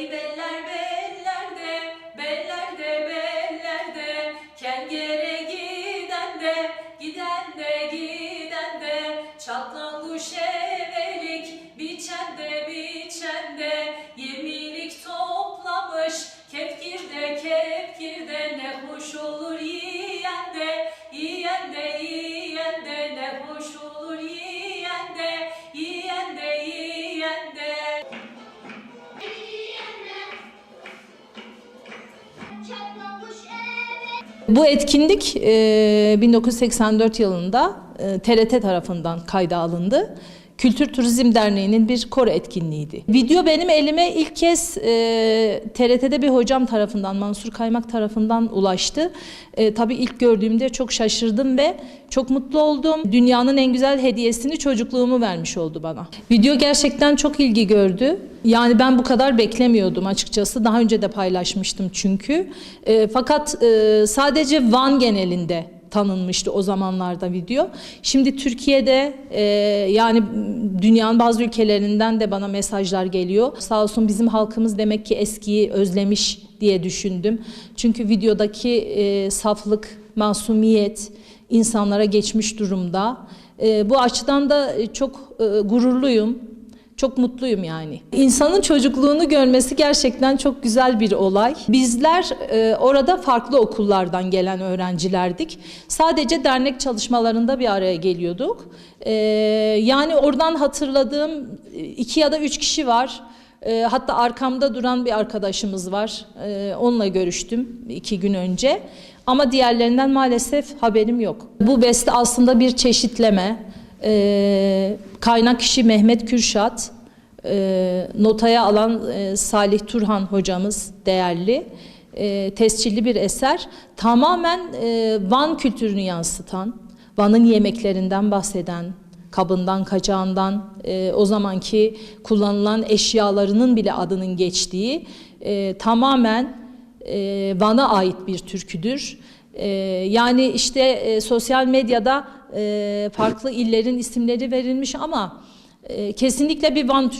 Beller bellerde, bellerde bellerde, kengere giden de, giden de giden de, çatlan kuş evelik, biçen de biçen de, yirmilik toplamış, kefkirde kefkirde, ne hoş olur yiyen de yiyen Bu etkinlik e, 1984 yılında e, TRT tarafından kayda alındı. Kültür Turizm Derneği'nin bir koro etkinliğiydi. Video benim elime ilk kez e, TRT'de bir hocam tarafından, Mansur Kaymak tarafından ulaştı. E, tabii ilk gördüğümde çok şaşırdım ve çok mutlu oldum. Dünyanın en güzel hediyesini çocukluğumu vermiş oldu bana. Video gerçekten çok ilgi gördü. Yani ben bu kadar beklemiyordum açıkçası. Daha önce de paylaşmıştım çünkü. E, fakat e, sadece Van genelinde tanınmıştı o zamanlarda video. Şimdi Türkiye'de e, yani dünyanın bazı ülkelerinden de bana mesajlar geliyor. Sağ olsun bizim halkımız demek ki eskiyi özlemiş diye düşündüm. Çünkü videodaki e, saflık, masumiyet insanlara geçmiş durumda. E, bu açıdan da çok e, gururluyum. Çok mutluyum yani. İnsanın çocukluğunu görmesi gerçekten çok güzel bir olay. Bizler e, orada farklı okullardan gelen öğrencilerdik. Sadece dernek çalışmalarında bir araya geliyorduk. E, yani oradan hatırladığım iki ya da üç kişi var. E, hatta arkamda duran bir arkadaşımız var. E, onunla görüştüm iki gün önce. Ama diğerlerinden maalesef haberim yok. Bu beste aslında bir çeşitleme. E, kaynak kişi Mehmet Kürşat, e, notaya alan e, Salih Turhan hocamız değerli, e, tescilli bir eser. Tamamen e, Van kültürünü yansıtan, Van'ın yemeklerinden bahseden, kabından, kacağından, e, o zamanki kullanılan eşyalarının bile adının geçtiği e, tamamen e, Van'a ait bir türküdür. E, yani işte e, sosyal medyada e, farklı illerin isimleri verilmiş ama e, kesinlikle bir Van.